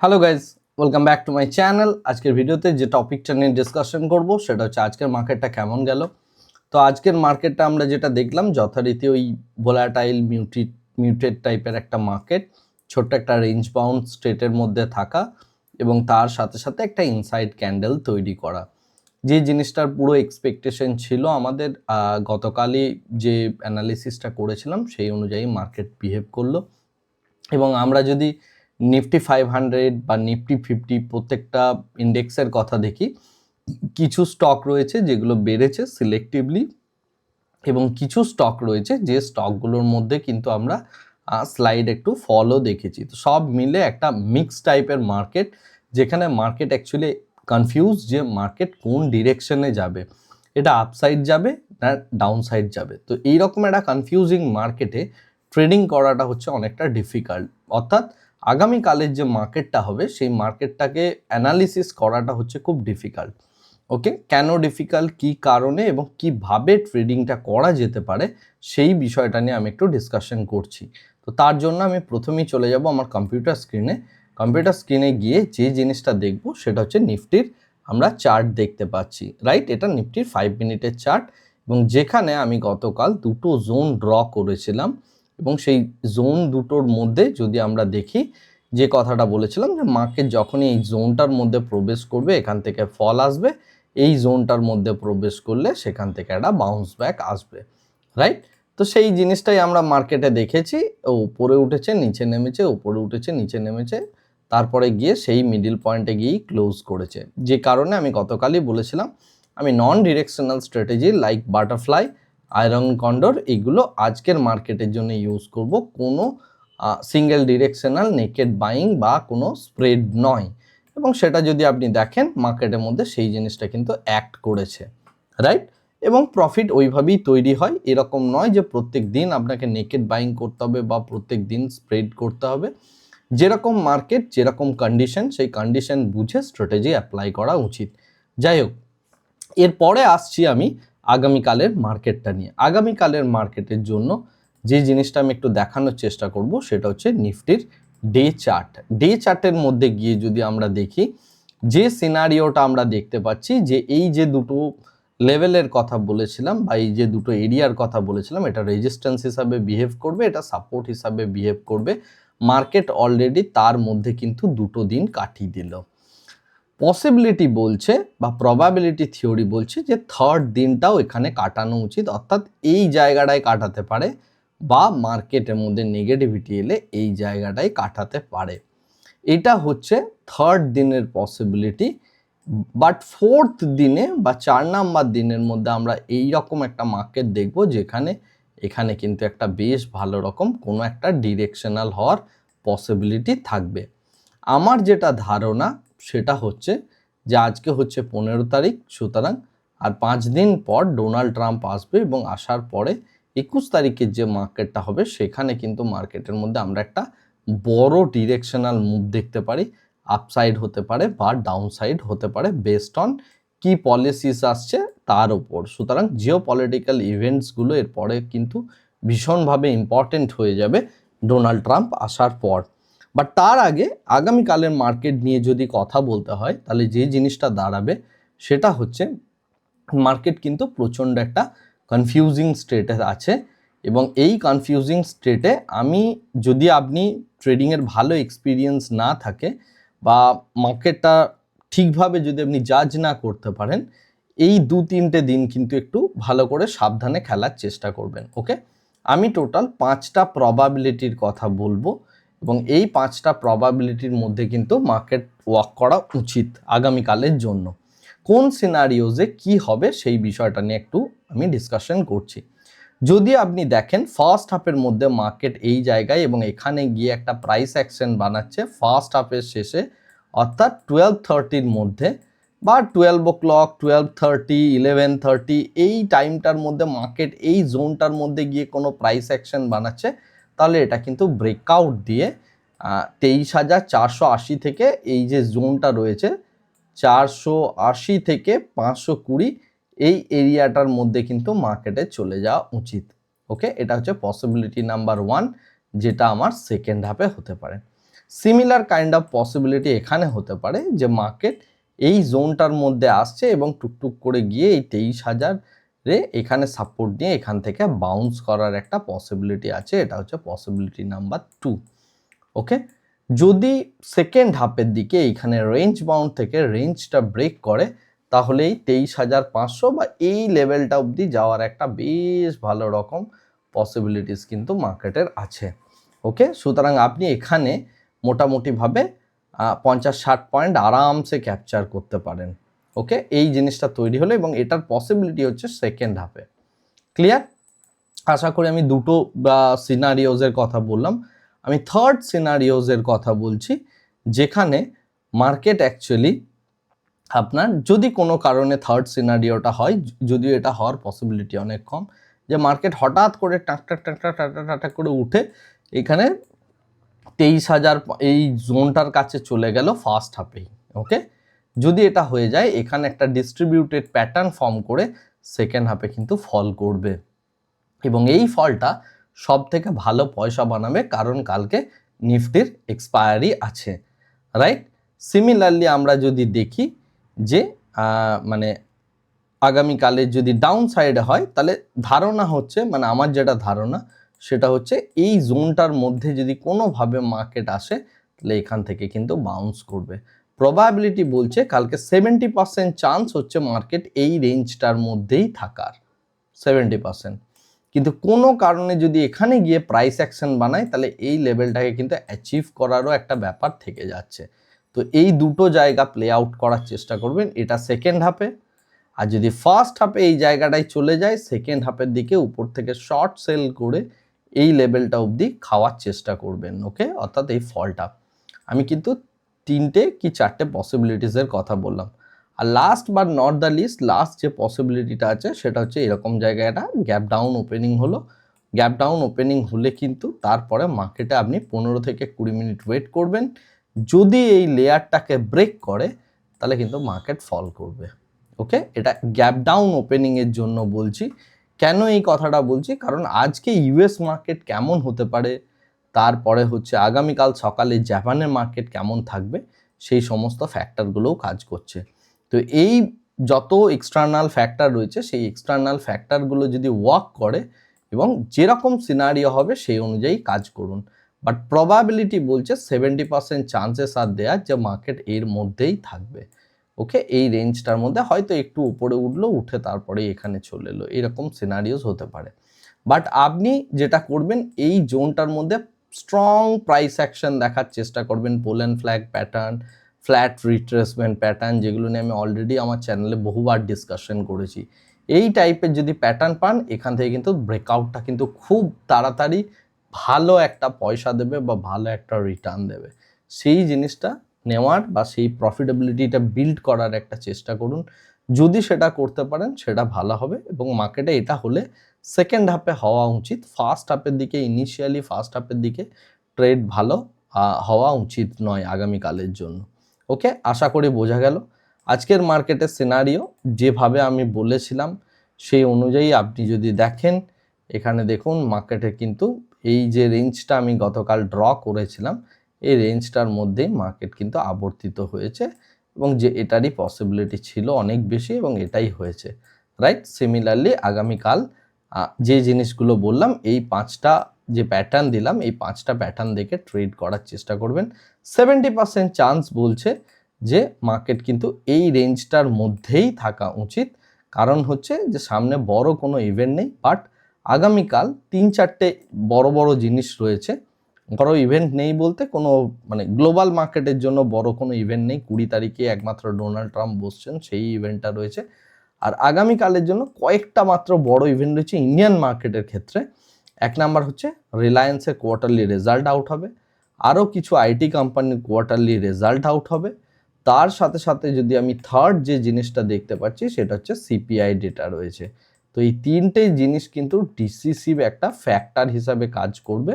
Hello guys welcome back to my channel আজকের ভিডিওতে যে টপিকটা নিয়ে ডিসকাশন করব, সেটা হচ্ছে আজকের মার্কেটটা কেমন গেল। তো আজকের মার্কেটটা আমরা যেটা দেখলাম, যথারীতি ওই ভোলাটাইল মিউটিট মিউটেড টাইপের একটা মার্কেট ছোট্ট একটা রেঞ্জ বাউন্ড স্টেটের মধ্যে থাকা এবং তার সাথে সাথে একটা ইনসাইড ক্যান্ডেল তৈরি করা। যে জিনিসটার পুরো এক্সপেকটেশন ছিল আমাদের গতকালই যে অ্যানালিসিসটা করেছিলাম, সেই অনুযায়ী মার্কেট বিহেভ করল। এবং আমরা যদি নিফটি ফাইভ হান্ড্রেড বা নিফটি ফিফটি প্রত্যেকটা ইন্ডেক্সের কথা দেখি। কিছু স্টক রয়েছে যেগুলো বেড়েছে সিলেক্টিভলি এবং কিছু স্টক রয়েছে যে স্টকগুলোর মধ্যে কিন্তু আমরা স্লাইড একটু ফলও দেখেছি। তো সব মিলে একটা মিক্স টাইপের মার্কেট যেখানে মার্কেট অ্যাকচুয়ালি কনফিউজ যে মার্কেট কোন ডিরেকশনে যাবে। এটা আপসাইড যাবে না ডাউন সাইড যাবে। তো এইরকম একটা কনফিউজিং মার্কেটে ট্রেডিং করাটা হচ্ছে অনেকটা ডিফিকাল্ট। অর্থাৎ আগামীকালের যে মার্কেটটা হবে, সেই মার্কেটটাকে অ্যানালিসিস করাটা হচ্ছে খুব ডিফিকাল্ট ওকে কেন ডিফিকাল্ট কী কারণে এবং কীভাবে ট্রেডিংটা করা যেতে পারে, সেই বিষয়টা নিয়ে আমি একটু ডিসকাশন করছি। তো তার জন্য আমি প্রথমেই চলে যাব আমার কম্পিউটার স্ক্রিনে কম্পিউটার স্ক্রিনে গিয়ে যে জিনিসটা দেখব, সেটা হচ্ছে নিফটির আমরা চার্ট দেখতে পাচ্ছি রাইট এটা নিফটির ফাইভ মিনিটের চার্ট এবং যেখানে আমি গতকাল দুটো জোন ড্র করেছিলাম। এবং সেই জোন দুটোর মধ্যে যদি আমরা দেখি, যে কথাটা বলেছিলাম যে মাকে যখনই এই জোনটার মধ্যে প্রবেশ করবে, এখান থেকে ফল আসবে, এই জোনটার মধ্যে প্রবেশ করলে সেখান থেকে একটা বাউন্স ব্যাক আসবে রাইট তো সেই জিনিসটাই আমরা মার্কেটে দেখেছি উপরে উঠেছে, নিচে নেমেছে, উপরে উঠেছে, নিচে নেমেছে, তারপরে গিয়ে সেই মিডিল পয়েন্টে গিয়েই ক্লোজ করেছে। যে কারণে আমি গতকালই বলেছিলাম, আমি non directional strategy like butterfly iron condor, এগুলো আজকের মার্কেটের জন্য ইউজ করব। কোনো সিঙ্গেল ডিরেকশনাল নেকেড বাইং বা কোনো স্প্রেড নয়। এবং সেটা যদি আপনি দেখেন, মার্কেটের মধ্যে সেই জিনিসটা কিন্তু অ্যাক্ট করেছে। রাইট এবং প্রফিট ওইভাবেই তৈরি হয়। এরকম নয় যে প্রত্যেক দিন আপনাকে নেকেড বাইং করতে হবে বা প্রত্যেক দিন স্প্রেড করতে হবে। যেরকম মার্কেট, যেরকম কন্ডিশন সেই কন্ডিশন বুঝে স্ট্র্যাটেজি অ্যাপ্লাই করা উচিত। যাই হোক, এরপরে আসছি আমি আগামীকালের মার্কেটটা নিয়ে। আগামীকালের মার্কেটের জন্য যে জিনিসটা আমি একটু দেখানোর চেষ্টা করব সেটা হচ্ছে নিফটির ডে চার্ট। ডে চার্টের মধ্যে গিয়ে যদি আমরা দেখি, যে সিনারিওটা আমরা দেখতে পাচ্ছি, যে এই যে দুটো লেভেলের কথা বলেছিলাম বা এই যে দুটো এরিয়ার কথা বলেছিলাম, এটা রেজিস্ট্যান্স হিসাবে বিহেভ করবে, এটা সাপোর্ট হিসাবে বিহেভ করবে। মার্কেট অলরেডি তার মধ্যে কিন্তু দুটো দিন কাটিয়ে দিল। পসিবিলিটি বলছে বা প্রবাবিলিটি থিওরি বলছে যে থার্ড দিনটাও এখানে কাটানো উচিত। অর্থাৎ এই জায়গাটায় কাটাতে পারে বা মার্কেটের মধ্যে নেগেটিভিটি এলে এই জায়গাটায় কাটাতে পারে। এটা হচ্ছে থার্ড দিনের পসিবিলিটি বাট ফোর্থ দিনে বা চার নাম্বার দিনের মধ্যে আমরা এই রকম একটা মার্কেট দেখব যেখানে এখানে কিন্তু একটা বেশ ভালো রকম কোনো একটা ডিরেকশনাল হওয়ার পসিবিলিটি থাকবে। আমার যেটা ধারণা সেটা হচ্ছে যে আজকে হচ্ছে পনেরো তারিখ, সুতরাং আর পাঁচ দিন পর ডোনাল্ড ট্রাম্প আসবে এবং আসার পরে একুশ তারিখের যে মার্কেটটা হবে, সেখানে কিন্তু মার্কেটের মধ্যে আমরা একটা বড় ডিরেকশনাল মুভ দেখতে পারি। আপসাইড হতে পারে বা ডাউনসাইড হতে পারে বেসড অন কি পলিসিস আসছে তার উপর। সুতরাং জিও পলিটিক্যাল ইভেন্টসগুলো এরপরে কিন্তু ভীষণভাবে ইম্পর্টেন্ট হয়ে যাবে ডোনাল্ড ট্রাম্প আসার পর। বাট তার আগে আগামীকালের মার্কেট নিয়ে যদি কথা বলতে হয়, তাহলে যে জিনিসটা দাঁড়াবে সেটা হচ্ছে মার্কেট কিন্তু প্রচণ্ড একটা কনফিউজিং স্টেটে আছে। এবং এই কনফিউজিং স্টেটে আমি যদি আপনি ট্রেডিংয়ের ভালো এক্সপিরিয়েন্স না থাকে বা মার্কেটটা ঠিকভাবে যদি আপনি জাজ না করতে পারেন, এই দু তিনটে দিন কিন্তু একটু ভালো করে সাবধানে খেলার চেষ্টা করবেন ওকে আমি টোটাল পাঁচটা প্রবাবিলিটির কথা বলব। এবং এই পাঁচটা প্রবাবিলিটির মধ্যে কিন্তু মার্কেট ওয়ার্ক করা উচিত আগামীকালের জন্য। কোন সিনারিওজে কি হবে সেই বিষয়টা নিয়ে একটু আমি ডিসকাশন করছি। যদি আপনি দেখেন ফার্স্ট হাফের মধ্যে মার্কেট এই জায়গায় এবং এখানে গিয়ে একটা প্রাইস অ্যাকশন বানাচ্ছে ফার্স্ট হাফের শেষে, অর্থাৎ টুয়েলভ থার্টির মধ্যে বা twelve o'clock twelve thirty eleven thirty এই টাইমটার মধ্যে মার্কেট এই জোনটার মধ্যে গিয়ে কোনো প্রাইস অ্যাকশন বানাচ্ছে তাহলে এটা কিন্তু ব্রেকআউট দিয়ে তেইশ হাজার চারশো আশি থেকে এই যে জোনটা রয়েছে, চারশো আশি থেকে পাঁচশো কুড়ি এই এরিয়াটার মধ্যে কিন্তু মার্কেটে চলে যাওয়া উচিত। ওকে এটা হচ্ছে পসিবিলিটি নাম্বার ওয়ান যেটা আমার সেকেন্ড হাফে হতে পারে। সিমিলার কাইন্ড অফ পসিবিলিটি এখানে হতে পারে যে মার্কেট এই জোনটার মধ্যে আসছে এবং টুকটুক করে গিয়ে এই তেইশ হাজার রে এখানে সাপোর্ট নিয়ে এখান থেকে বাউন্স করার একটা পসিবিলিটি আছে, এটা হচ্ছে পসিবিলিটি নাম্বার টু ওকে যদি সেকেন্ড হাফের দিকে এইখানে রেঞ্জ বাউন্ড থেকে রেঞ্জটা ব্রেক করে, তাহলে এই তেইশ হাজার পাঁচশো বা এই লেভেলটা অবধি যাওয়ার একটা বেশ ভালো রকম পসিবিলিটিস কিন্তু মার্কেটের আছে ওকে সুতরাং আপনি এখানে মোটামুটিভাবে পঞ্চাশ ষাট পয়েন্ট আরামসে ক্যাপচার করতে পারেন। ওকে? এই জিনিসটা তৈরি হলো এবং এটার পসিবিলিটি হচ্ছে সেকেন্ড হাফে ক্লিয়ার আশা করি আমি দুটো সিনারিওজের কথা বললাম। আমি থার্ড সিনারিওজের কথা বলছি, যেখানে মার্কেট অ্যাকচুয়ালি আপনার যদি কোনো কারণে থার্ড সিনারিওটা হয়, যদিও এটা হওয়ার পসিবিলিটি অনেক কম, যে মার্কেট হঠাৎ করে টাকটা টাকটা টাটা টাটা করে উঠে এখানে তেইশ হাজার, এই জোনটার কাছে চলে গেল ফার্স্ট হাফেই ওকে যদি এটা হয়ে যায়, এখানে একটা ডিস্ট্রিবিউটেড প্যাটার্ন ফর্ম করে সেকেন্ড হাফে কিন্তু ফল করবে। এবং এই ফলটা সব থেকে ভালো পয়সা বানাবে কারণ কালকে নিফটির এক্সপায়ারি আছে রাইট সিমিলারলি আমরা যদি দেখি যে মানে আগামীকালে যদি ডাউন সাইডে হয়, তাহলে ধারণা হচ্ছে মানে আমার যেটা ধারণা, সেটা হচ্ছে এই জোনটার মধ্যে যদি কোনোভাবে মার্কেট আসে, তাহলে এখান থেকে কিন্তু বাউন্স করবে। প্রবাবিলিটি বলছে কালকে সেভেন্টি পার্সেন্ট চান্স হচ্ছে মার্কেট এই রেঞ্জটার মধ্যেই থাকার। সেভেন্টি পার্সেন্ট কিন্তু কোনো কারণে যদি এখানে গিয়ে প্রাইস অ্যাকশন বানায়, তাহলে এই লেভেলটাকে কিন্তু অ্যাচিভ করারও একটা ব্যাপার থেকে যাচ্ছে। তো এই দুটো জায়গা প্লে আউট করার চেষ্টা করবেন, এটা সেকেন্ড হাফে আর যদি ফার্স্ট হাফে এই জায়গাটায় চলে যায় সেকেন্ড হাফের দিকে উপর থেকে শর্ট সেল করে এই লেভেলটা অবধি খাওয়ার চেষ্টা করবেন ওকে অর্থাৎ এই ফলটা। আমি কিন্তু তিনটে কি চারটে পসিবিলিটিসের কথা বললাম। আর লাস্ট বা নট দ্য লিস্ট লাস্ট যে পসিবিলিটিটা আছে, সেটা হচ্ছে এরকম জায়গায় একটা গ্যাপ ডাউন ওপেনিং হলো। গ্যাপ ডাউন ওপেনিং হলে কিন্তু তারপরে মার্কেটে আপনি পনেরো থেকে কুড়ি মিনিট ওয়েট করবেন। যদি এই লেয়ারটাকে ব্রেক করে, তাহলে কিন্তু মার্কেট ফল করবে। ওকে এটা গ্যাপ ডাউন ওপেনিংয়ের জন্য বলছি। কেন এই কথাটা বলছি? কারণ আজকে ইউএস মার্কেট কেমন হতে পারে? তারপরে হচ্ছে আগামীকাল সকালে জাপানের মার্কেট কেমন থাকবে, সেই সমস্ত ফ্যাক্টরগুলোও কাজ করছে। তো এই যত এক্সটার্নাল ফ্যাক্টর রয়েছে, সেই এক্সটার্নাল ফ্যাক্টরগুলো যদি ওয়ার্ক করে এবং যেরকম সিনারিও হবে, সেই অনুযায়ী কাজ করুন। বাট প্রবাবিলিটি বলছে seventy percent chances are there যে মার্কেট এর মধ্যেই থাকবে। ওকে এই রেঞ্জটার মধ্যে হয়তো একটু উপরে উঠল, উঠে তারপরে এখানে চলে এলো। এরকম সিনারিওস হতে পারে। বাট আপনি যেটা করবেন, এই জোনটার মধ্যে স্ট্রং প্রাইস অ্যাকশন দেখার চেষ্টা করবেন pollen flag pattern flat retracement pattern যেগুলো নিয়ে আমি অলরেডি আমার চ্যানেলে বহুবার ডিসকাশন করেছি। এই টাইপের যদি প্যাটার্ন পান, এখান থেকে কিন্তু ব্রেকআউটটা কিন্তু খুব তাড়াতাড়ি ভালো একটা পয়সা দেবে বা ভালো একটা রিটার্ন দেবে। সেই জিনিসটা নেওয়ার বা সেই প্রফিটেবিলিটিটা বিল্ড করার একটা চেষ্টা করুন। যদি সেটা করতে পারেন, সেটা ভালো হবে এবং মার্কেটে এটা হলে সেকেন্ড হাফে হওয়া উচিত। ফার্স্ট হাফের দিকে ইনিশিয়ালি ফার্স্ট হাফের দিকে ট্রেড ভালো হওয়া উচিত নয় আগামীকালের জন্য। ওকে আশা করি বোঝা গেল। আজকের মার্কেটের সিনারিও যেভাবে আমি বলেছিলাম, সেই অনুযায়ী আপনি যদি দেখেন, এখানে দেখুন মার্কেটে কিন্তু এই যে রেঞ্জটা আমি গতকাল ড্র করেছিলাম, এই রেঞ্জটার মধ্যেই মার্কেট কিন্তু আবর্তিত হয়েছে এবং যে এটারই পসিবিলিটি ছিল অনেক বেশি এবং এটাই হয়েছে। রাইট সিমিলারলি আগামীকাল যে জিনিসগুলো বললাম, এই পাঁচটা যে প্যাটার্ন দিলাম, এই পাঁচটা প্যাটার্ন দেখে ট্রেড করার চেষ্টা করবেন। সেভেন্টি পার্সেন্ট চান্স বলছে যে মার্কেট কিন্তু এই রেঞ্জটার মধ্যেই থাকা উচিত। কারণ হচ্ছে যে সামনে বড় কোনো ইভেন্ট নেই বাট আগামীকাল তিন চারটে বড় বড় জিনিস রয়েছে। বড় ইভেন্ট নেই বলতে কোনো মানে গ্লোবাল মার্কেটের জন্য বড় কোনো ইভেন্ট নেই। কুড়ি তারিখে একমাত্র ডোনাল্ড ট্রাম্প বসছেন, সেই ইভেন্টটা রয়েছে। আর আগামীকালের জন্য কয়েকটা মাত্র বড় ইভেন্ট রয়েছে ইন্ডিয়ান মার্কেটের ক্ষেত্রে। এক নাম্বার হচ্ছে রিলায়েন্সের কোয়ার্টারলি রেজাল্ট আউট হবে। আরও কিছু আইটি কোম্পানির কোয়ার্টারলি রেজাল্ট আউট হবে। তার সাথে সাথে যদি আমি থার্ড যে জিনিসটা দেখতে পাচ্ছি, সেটা হচ্ছে সিপিআই ডেটা রয়েছে। তো এই তিনটে জিনিস কিন্তু ডিসিসিভ একটা ফ্যাক্টর হিসাবে কাজ করবে।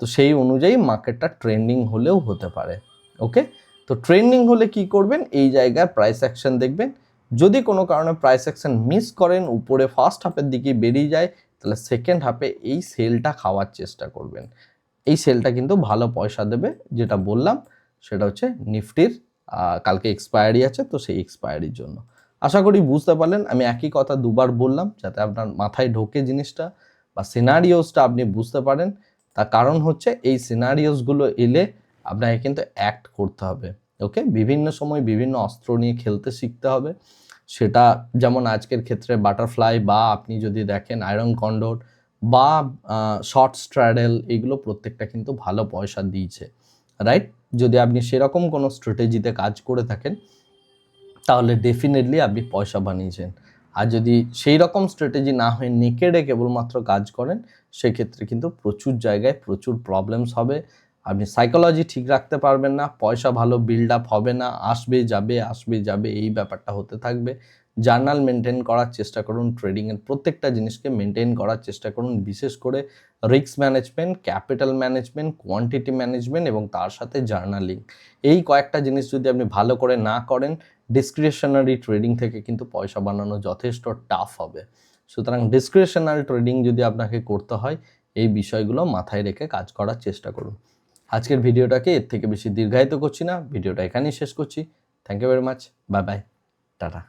তো সেই অনুযায়ী মার্কেটটা ট্রেন্ডিং হলেও হতে পারে। ওকে তো ট্রেন্ডিং হলে কি করবেন? এই জায়গায় প্রাইস অ্যাকশন দেখবেন। যদি কোনো কারণে প্রাইস অ্যাকশন মিস করেন, উপরে ফার্স্ট হাফের দিকে বেরিয়ে যায়, তাহলে সেকেন্ড হাফে এই সেলটা খাওয়ার চেষ্টা করবেন। এই সেলটা কিন্তু ভালো পয়সা দেবে, যেটা বললাম, সেটা হচ্ছে নিফটির কালকে এক্সপায়ারি আছে, তো সেই এক্সপায়ারির জন্য। আশা করি বুঝতে পারলেন, আমি একই কথা দুবার বললাম, যাতে আপনার মাথায় ঢোকে জিনিসটা বা সিনারিওসটা আপনি বুঝতে পারেন। তার কারণ হচ্ছে, এই সিনারিওসগুলো এলে আপনাকে কিন্তু অ্যাক্ট করতে হবে। ওকে? বিভিন্ন সময় বিভিন্ন অস্ত্র নিয়ে খেলতে শিখতে হবে। সেটা যেমন আজকের ক্ষেত্রে বাটারফ্লাই বা আপনি যদি দেখেন আয়রন কন্ডোর বা শর্ট স্ট্র্যাডেল এগুলো প্রত্যেকটা কিন্তু ভালো পয়সা দিয়েছে, রাইট? যদি আপনি সেরকম কোনো স্ট্র্যাটেজিতে কাজ করে থাকেন, তাহলে ডেফিনেটলি আপনি পয়সা বানিয়েছেন। আর যদি সেই রকম স্ট্র্যাটেজি না হয়ে নেকেডে কেবলমাত্র কাজ করেন, সেক্ষেত্রে কিন্তু প্রচুর জায়গায় প্রচুর প্রবলেমস হবে। আপনি সাইকোলজি ঠিক রাখতে পারবেন না, পয়সা ভালো বিল্ড আপ হবে না, আসবে, যাবে আসবে, যাবে, এই ব্যাপারটা হতে থাকবে। জার্নাল মেনটেন করার চেষ্টা করুন ট্রেডিংয়ের প্রত্যেকটা জিনিসকে মেনটেন করার চেষ্টা করুন, বিশেষ করে risk management capital management quantity management এবং তার সাথে জার্নালিং। এই কয়েকটা জিনিস যদি আপনি ভালো করে না করেন ডিসক্রিপশনারি ট্রেডিং থেকে কিন্তু পয়সা বানানো যথেষ্ট টাফ হবে। সুতরাং ডিসক্রিপশনারি ট্রেডিং যদি আপনাকে করতে হয়, এই বিষয়গুলো মাথায় রেখে কাজ করার চেষ্টা করুন। আজকের ভিডিওটাকে এর থেকে বেশি দীর্ঘায়িত করছি না, ভিডিওটা এখানেই শেষ করছি। Thank you very much bye bye tata